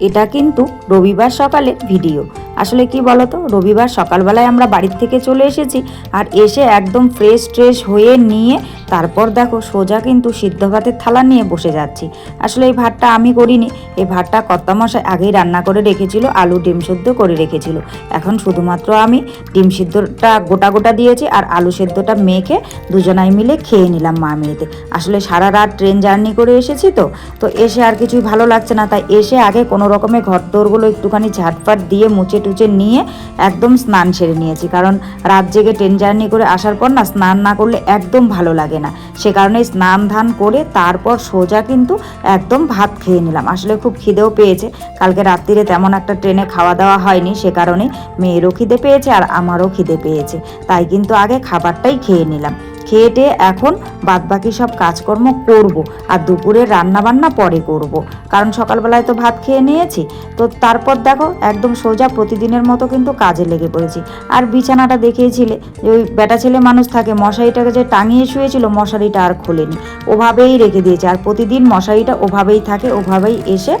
এটা কিন্তু রবিবার সকালে ভিডিও। আসলে কি বলতো, রবিবার সকালবেলায় আমরা বাড়ির থেকে চলে এসেছি আর এসে একদম ফ্রেশ ট্রেশ হয়ে নিয়ে তারপর দেখো সোজা কিন্তু সিদ্ধ ভাতের থালা নিয়ে বসে যাচ্ছি। আসলে এই ভাতটা আমি করিনি, এই ভাতটা কর্তামশাই আগেই রান্না করে রেখেছিল, আলু ডিম সেদ্ধ করে রেখেছিল। এখন শুধুমাত্র আমি ডিম সিদ্ধটা গোটা গোটা দিয়েছি আর আলু সেদ্ধটা মেখে দুজনাই মিলে খেয়ে নিলাম মা মেয়েতে। আসলে সারা রাত ট্রেন জার্নি করে এসেছি তো তো এসে আর কিছুই ভালো লাগছে না, তাই এসে আগে কোনো রকমের ঘর দৌড়গুলো একটুখানি ঝাটফাট দিয়ে মুছে টুচে নিয়ে একদম স্নান সেরে নিয়েছি। কারণ রাত জেগে ট্রেন জার্নি করে আসার পর না, স্নান না করলে একদম ভালো লাগে না। সে কারণে স্নান ধান করে তারপর সোজা কিন্তু একদম ভাত খেয়ে নিলাম। আসলে খুব খিদেও পেয়েছে। কালকে রাত্রিরে তেমন একটা ট্রেনে খাওয়া দাওয়া হয়নি, সে কারণে মেয়েরও খিদে পেয়েছে আর আমারও খিদে পেয়েছে। তাই কিন্তু আগে খাবারটাই খেয়ে নিলাম। খেয়ে টেয়ে এখন বাদবাকি সব কাজকর্ম করব আর দুপুরে রান্না বান্না পরে করব। কারণ সকালবেলায় তো ভাত খেয়ে নিয়েছি। তো তারপর দেখো, একদম সোজা প্রতিদিনের মতো কিন্তু কাজে লেগে পড়েছি। আর বিছানাটা দেখিয়েছিলে যে ওই বেটা ছেলে মানুষ থাকে, মশারিটাকে যে টাঙিয়ে শুয়েছিল, মশারিটা আর খোলেনি। ওভাবেই রেখে দিয়েছে। আর প্রতিদিন মশারিটা ওভাবেই থাকে, ওভাবেই এসে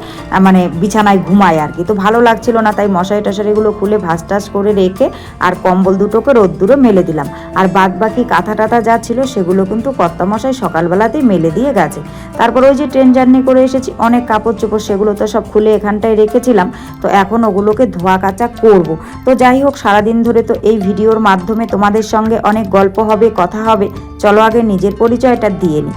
মানে বিছানায় ঘুমায় আর কি। তো ভালো লাগছিল না, তাই মশারি টশারিগুলো খুলে ভাস টাস করে রেখে আর কম্বল দুটোকে রোদ্দুরে মেলে দিলাম। আর বাদ বাকি কাঁথা টাথা যা ছিল, সেগুলো কিন্তু কর্তামশাই সকালবেলাতেই মেলে দিয়ে গেছে। তারপর ওই যে ট্রেন জার্নি করে এসেছি, অনেক কাপড় চোপড় সেগুলো তো সব খুলে এখানটায় রেখেছিলাম। তো এখন ওগুলোকে ধোয়া কাচা করব। তো যাই হোক, সারাদিন ধরে তো এই ভিডিওর মাধ্যমে তোমাদের সঙ্গে অনেক গল্প হবে, কথা হবে। চলো আগে নিজের পরিচয়টা দিয়ে নিই।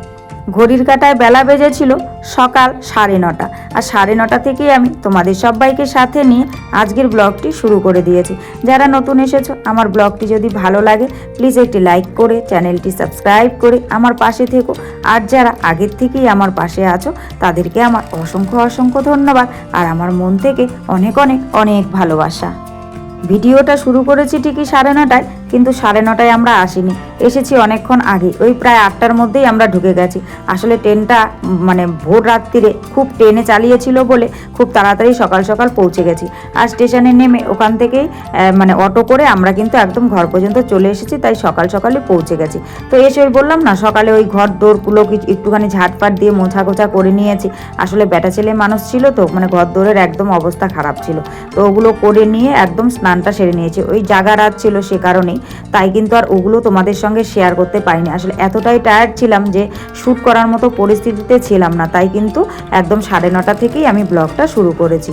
ঘড়ির কাটায় বেলা বেজেছিল সকাল সাড়ে নটা। আর সাড়ে নটা থেকেই আমি তোমাদের সবাইকে সাথে নিয়ে আজকের ব্লগটি শুরু করে দিয়েছি। যারা নতুন এসেছ, আমার ব্লগটি যদি ভালো লাগে প্লিজ একটি লাইক করে, চ্যানেলটি সাবস্ক্রাইব করে আমার পাশে থেকো। আর যারা আগের থেকেই আমার পাশে আছো, তাদেরকে আমার অসংখ্য অসংখ্য ধন্যবাদ। আর আমার মন থেকে অনেক অনেক অনেক ভালোবাসা। ভিডিওটা শুরু করেছি ঠিকই সাড়ে নটায়। কিন্তু সাড়ে নটায় আমরা আসিনি। এসেছি অনেকক্ষণ আগে। ওই প্রায় আটটার মধ্যেই আমরা ঢুকে গেছি। আসলে ট্রেনটা মানে ভোর রাত্রিরে খুব ট্রেনে চালিয়েছিল বলে খুব তাড়াতাড়ি সকাল সকাল পৌঁছে গেছি। আর স্টেশনে নেমে ওখান থেকেই মানে অটো করে আমরা কিন্তু একদম ঘর পর্যন্ত চলে এসেছি, তাই সকাল সকালে পৌঁছে গেছি। তো এসে বললাম না, সকালে ওই ঘর দৌড়গুলো কি- একটুখানি ঝাটপাট দিয়ে মোছা গোছা করে নিয়েছি। আসলে বেটা ছেলে মানুষ ছিল তো মানে ঘর দৌড়ের একদম অবস্থা খারাপ ছিল। তো ওগুলো করে নিয়ে একদম স্নানটা সেরে নিয়েছি। ওই জাগা রাত ছিল সে কারণেই। তাই কিন্তু আর ওগুলো তোমাদের সঙ্গে শেয়ার করতে পারিনি। আসলে এতটাই টায়ার্ড ছিলাম যে শ্যুট করার মতো পরিস্থিতিতে ছিলাম না, তাই কিন্তু একদম সাড়ে নটা থেকেই আমি ব্লগটা শুরু করেছি।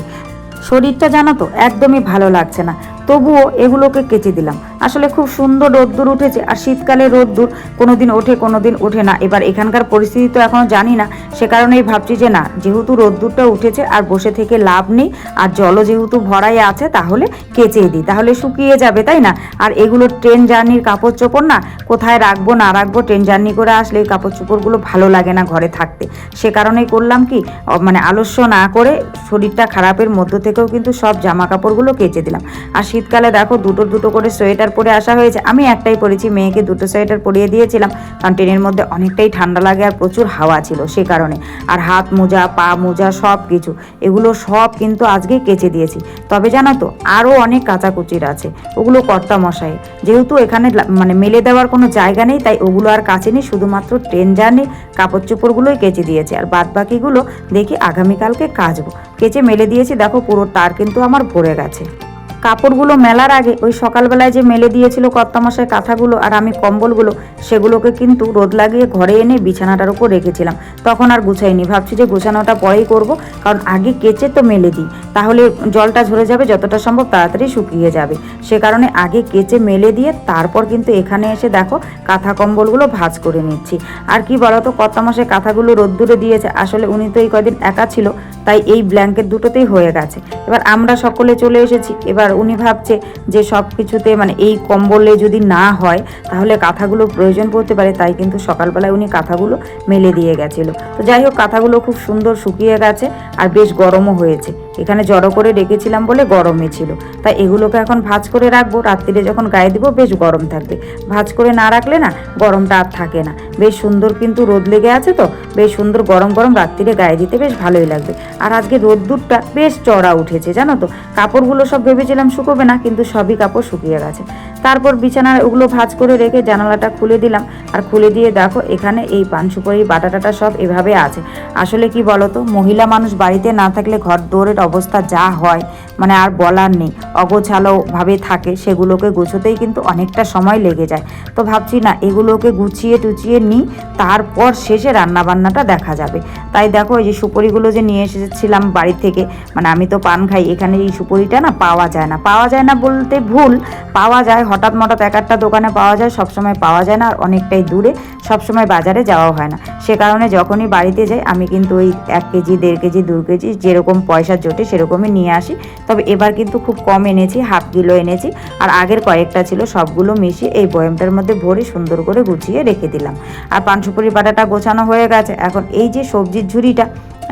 শরীরটা জানো তো, একদমই ভালো লাগছে না। তবুও এগুলোকে কেচে দিলাম। আসলে খুব সুন্দর রোদ্দুর উঠেছে আর শীতকালে রোদ্দুর কোনো দিন ওঠে কোনো দিন ওঠে না। এবার এখানকার পরিস্থিতি তো এখনও জানি না। সে কারণেই ভাবছি যে না, যেহেতু রোদ্দুরটা উঠেছে আর বসে থেকে লাভ নেই আর জলও যেহেতু ভরাই আছে, তাহলে কেচেই দিই। তাহলে শুকিয়ে যাবে, তাই না? আর এগুলো ট্রেন জার্নির কাপড় চোপড় না, কোথায় রাখব, না রাখব, ট্রেন জার্নি করে আসলে এই কাপড় চোপড়গুলো ভালো লাগে না ঘরে থাকতে। সে কারণেই করলাম কি মানে আলস্য না করে শরীরটা খারাপের মধ্য থেকেও কিন্তু সব জামা কাপড়গুলো কেচে দিলাম। আর শীতকালে দেখো দুটো দুটো করে সোয়েটার পরে আসা হয়েছে। আমি একটাই পরেছি, মেয়েকে দুটো সোয়েটার পরিয়ে দিয়েছিলাম। কারণ ট্রেনের মধ্যে অনেকটাই ঠান্ডা লাগে আর প্রচুর হাওয়া ছিল সে কারণে। আর হাত মোজা, পা মোজা সব কিছু, এগুলো সব কিন্তু আজকে কেচে দিয়েছি। তবে জানো তো আরও অনেক কাচাকুচির আছে, ওগুলো কর্তা মশাই যেহেতু এখানে মানে মেলে দেওয়ার কোনো জায়গা নেই, তাই ওগুলো আর কাছে নেই শুধুমাত্র ট্রেন জার্নি কাপড় চোপড়গুলোই কেচে দিয়েছে। আর বাদ বাকিগুলো দেখি আগামীকালকে কাচবো। কেচে মেলে দিয়েছি, দেখো পুরো তার কিন্তু আমার ভরে গেছে। কাপড়গুলো মেলার আগে ওই সকালবেলায় যে মেলে দিয়েছিল কর্তামশায় কাঁথাগুলো আর আমি কম্বলগুলো, সেগুলোকে কিন্তু রোদ লাগিয়ে ঘরে এনে বিছানাটার উপর রেখেছিলাম। তখন আর গুছাইনি। ভাবছি যে গুছানোটা পরেই করব, কারণ আগে কেচে তো মেলে দিই। তাহলে জলটা ঝরে যাবে, যতটা সম্ভব তাড়াতাড়ি শুকিয়ে যাবে। সে কারণে আগে কেচে মেলে দিয়ে তারপর কিন্তু এখানে এসে দেখো কাঁথা কম্বলগুলো ভাজ করে নিচ্ছি। আর কি বলতো, কর্তামশাই কাঁথাগুলো রোদ্দুরে দিয়েছে। আসলে উনি তো এই কদিন একা ছিল, তাই এই ব্ল্যাঙ্কেট দুটোতেই হয়ে গেছে। এবার আমরা সকলে চলে এসেছি। এবার উনি ভাবছে যে সব কিছুতে মানে এই কম্বলে যদি না হয়, তাহলে কাঁথাগুলো প্রয়োজন পড়তে পারে, তাই কিন্তু সকালবেলায় উনি কাঁথাগুলো মেলে দিয়ে গেছিল। তো যাই হোক, কাঁথাগুলো খুব সুন্দর শুকিয়ে গেছে আর বেশ গরমও হয়েছে। এখানে জড়ো করে রেখেছিলাম বলে গরমে ছিল। তাই এগুলোকে এখন ভাজ করে রাখব। রাত্রিরে যখন গায়ে দিব, বেশ গরম থাকবে। ভাজ করে না রাখলে না, গরমটা আর থাকে না। বেশ সুন্দর কিন্তু রোদ লেগে আছে তো, বেশ সুন্দর গরম গরম রাত্রিরে গায়ে দিতে বেশ ভালোই লাগবে। আর আজকে রোদ্দুরটা বেশ চড়া উঠেছে, জানো তো? কাপড়গুলো সব ভেবেছিলাম শুকোবে না, কিন্তু সবই কাপড় শুকিয়ে গেছে। তারপর বিছানার ওগুলো ভাজ করে রেখে জানালাটা খুলে দিলাম। আর খুলে দিয়ে দেখো, এখানে এই পান সুপারি, বাটাটাটা সব এভাবে আছে। আসলে কি বলতো, মহিলা মানুষ বাড়িতে না থাকলে ঘর দৌড়ের অবস্থা যা হয় মানে আর বলার নেই। অগোছালোভাবে থাকে, সেগুলোকে গুছোতেই কিন্তু অনেকটা সময় লেগে যায়। তো ভাবছি না, এগুলোকে গুছিয়ে টুচিয়ে নিই, তারপর শেষে রান্নাবান্নাটা দেখা যাবে। তাই দেখো, এই যে সুপরিগুলো যে নিয়ে এসেছিলাম বাড়ি থেকে মানে আমি তো পান খাই, এখানে এই সুপরিটা না পাওয়া যায় না। পাওয়া যায় না বলতে ভুল, পাওয়া যায় হঠাৎ মঠাৎ এক একটা দোকানে পাওয়া যায়, সবসময় পাওয়া যায় না আর অনেকটাই দূরে, সবসময় বাজারে যাওয়া হয় না। সে কারণে যখনই বাড়িতে যাই, আমি কিন্তু ওই এক কেজি, দেড় কেজি, দু কেজি যেরকম পয়সা জোটে সেরকমই নিয়ে আসি। তবে এবার কিন্তু খুব কম এনেছি, হাফ কিলো এনেছি আর আগের কয়েকটা ছিল, সবগুলো মিশিয়ে এই বয়ামটার মধ্যে ভরে সুন্দর করে গুছিয়ে রেখে দিলাম। আর পান সুপুরি পাটাটা গোছানো হয়ে গেছে। এখন এই যে সবজির ঝুড়িটা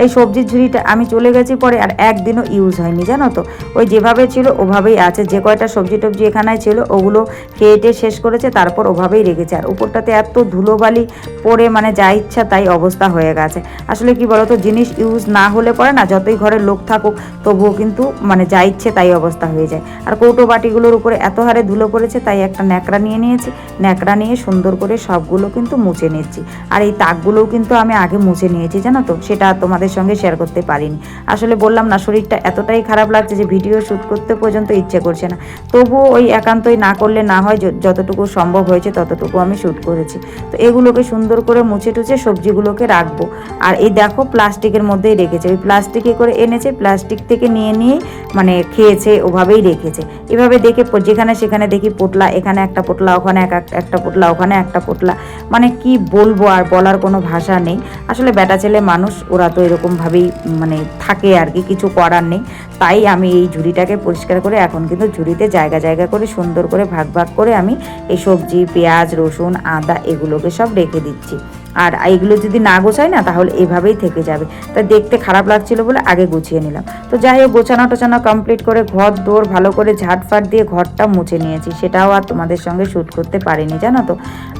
এই সবজির ঝুড়িটা আমি চলে গেছি পরে আর একদিনও ইউজ হয়নি, জানো তো? ওই যেভাবে ছিল ওভাবেই আছে, যে কয়টা সবজি টবজি এখানে ছিল ওগুলো খেয়ে শেষ করেছে, তারপর ওভাবেই রেখেছে। আর উপরটাতে এত ধুলোবালি পরে মানে যা ইচ্ছা তাই অবস্থা হয়ে গেছে। আসলে কি বলতো, জিনিস ইউজ না হলে পরে না যতই ঘরের লোক থাকুক, তবুও কিন্তু মানে যা ইচ্ছে তাই অবস্থা হয়ে যায়। আর কৌটো বাটিগুলোর উপরে এত হারে ধুলো পড়েছে, তাই একটা ন্যাকড়া নিয়ে নিয়েছি। ন্যাকড়া নিয়ে সুন্দর করে সবগুলো কিন্তু মুছে নিচ্ছি। আর এই তাকগুলোও কিন্তু আমি আগে মুছে নিয়েছি, জানো তো? সেটা তোমাদের তোমাদের সঙ্গে শেয়ার করতে পারিনি। আসলে বললাম না, শরীরটা এতটাই খারাপ লাগছে যে ভিডিও শ্যুট করতে পর্যন্ত ইচ্ছে করছে না। তবুও ওই একান্তই না করলে না হয় যতটুকু সম্ভব হয়েছে ততটুকু আমি শ্যুট করেছি। তো এগুলোকে সুন্দর করে মুছে টুছে সবজিগুলোকে রাখব। আর এই দেখো প্লাস্টিকের মধ্যেই রেখেছে। ওই প্লাস্টিকে করে এনেছে, প্লাস্টিক থেকে নিয়ে নিয়ে মানে খেয়েছে, ওভাবেই রেখেছে। এভাবে দেখে যেখানে সেখানে দেখি পোটলা, এখানে একটা পোটলা, ওখানে এক এক- একটা পোটলা, ওখানে একটা পোটলা। মানে কি বলব আর বলার কোনো ভাষা নেই। আসলে বেটা ছেলে মানুষ, ওরা তো এরকমভাবেই মানে থাকে আর কি, কিছু করার নেই। তাই আমি এই ঝুড়িটাকে পরিষ্কার করে এখন কিন্তু ঝুড়িতে জায়গা জায়গা করে সুন্দর করে ভাগ ভাগ করে আমি এই সবজি, পেঁয়াজ, রসুন, আদা এগুলোকে সব রেখে দিচ্ছি। আর এইগুলো যদি না গোছাই না, তাহলে এভাবেই থেকে যাবে। তা দেখতে খারাপ লাগছিল বলে আগে গুছিয়ে নিলাম। তো যাই হোক, গোছানো টোছানো কমপ্লিট করে ঘর দোর ভালো করে ঝাটফাট দিয়ে ঘরটা মুছে নিয়েছি। সেটাও আর তোমাদের সঙ্গে শ্যুট করতে পারিনি, জানো তো।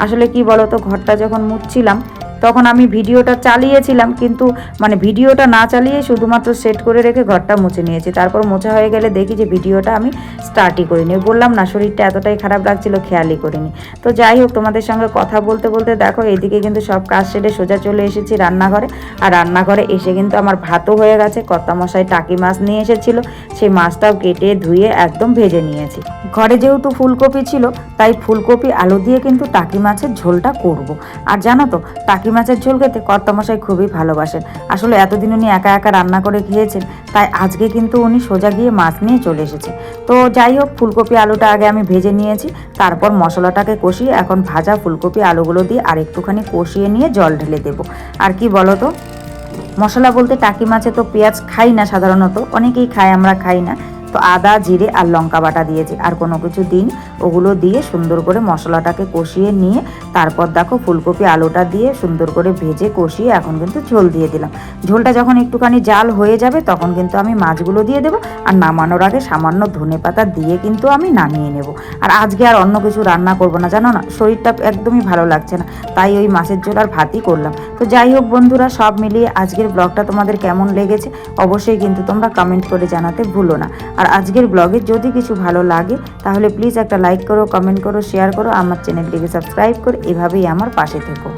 আসলে কি বলো তো ঘরটা যখন মুছছিলাম তখন আমি ভিডিওটা চালিয়েছিলাম, কিন্তু মানে ভিডিওটা না চালিয়ে শুধুমাত্র সেট করে রেখে ঘরটা মুছে নিয়েছি। তারপর মোছা হয়ে গেলে দেখি যে ভিডিওটা আমি স্টার্টই করিনি। বললাম, না, শরীরটা এতটাই খারাপ লাগছিল, খেয়ালই করিনি। তো যাই হোক, তোমাদের সঙ্গে কথা বলতে বলতে দেখো, এইদিকে কিন্তু সব কাজ সেরে সোজা চলে এসেছি রান্নাঘরে। আর রান্নাঘরে এসে কিন্তু আমার ভাতও হয়ে গেছে। কর্তামশাই টাকি মাছ নিয়ে এসেছিল। সেই মাছটাও কেটে ধুয়ে একদম ভেজে নিয়েছি। ঘরে যেহেতু ফুলকপি ছিল, তাই ফুলকপি, আলু দিয়ে কিন্তু টাকি মাছের ঝোলটা করব। আর জানো তো, টাকি মাছের ঝোল খেতে কর্তামশাই খুবই ভালোবাসেন। আসলে এতদিন উনি একা একা রান্না করে খেয়েছেন, তাই আজকে কিন্তু উনি সোজা গিয়ে মাছ নিয়ে চলে এসেছে। তো যাই হোক, ফুলকপি আলুটা আগে আমি ভেজে নিয়েছি, তারপর মশলাটাকে কষিয়ে এখন ভাজা ফুলকপি আলুগুলো দিয়ে আর একটুখানি কষিয়ে নিয়ে জল ঢেলে দেবো। আর কি বলো তো মশলা বলতে টাকি মাছে তো পেঁয়াজ খাই না সাধারণত, অনেকেই খায়, আমরা খাই না। তো আদা, জিরে আর লঙ্কা বাটা দিয়েছি। আর কোনো কিছু দিন ওগুলো দিয়ে সুন্দর করে মশলাটাকে কষিয়ে নিয়ে তারপর দেখো ফুলকপি আলুটা দিয়ে সুন্দর করে ভেজে কষিয়ে এখন কিন্তু ঝোল দিয়ে দিলাম। ঝোলটা যখন একটুখানি জাল হয়ে যাবে তখন কিন্তু আমি মাছগুলো দিয়ে দেবো। আর নামানোর আগে সামান্য ধনে পাতা দিয়ে কিন্তু আমি নামিয়ে নেব। আর আজকে আর অন্য কিছু রান্না করব না, জানো না? শরীরটা একদমই ভালো লাগছে না। তাই ওই মাছের ঝোল আর ভাতই করলাম। তো যাই হোক বন্ধুরা, সব মিলিয়ে আজকের ব্লগটা তোমাদের কেমন লেগেছে? অবশ্যই কিন্তু তোমরা কমেন্ট করে জানাতে ভুলো না। আর আজকের ব্লগে যদি কিছু ভালো লাগে, তাহলে প্লিজ একটা লাইক করো কমেন্ট করো শেয়ার করো, আমার চ্যানেলটিকে সাবস্ক্রাইব করো, এভাবেই আমার পাশে থেকো।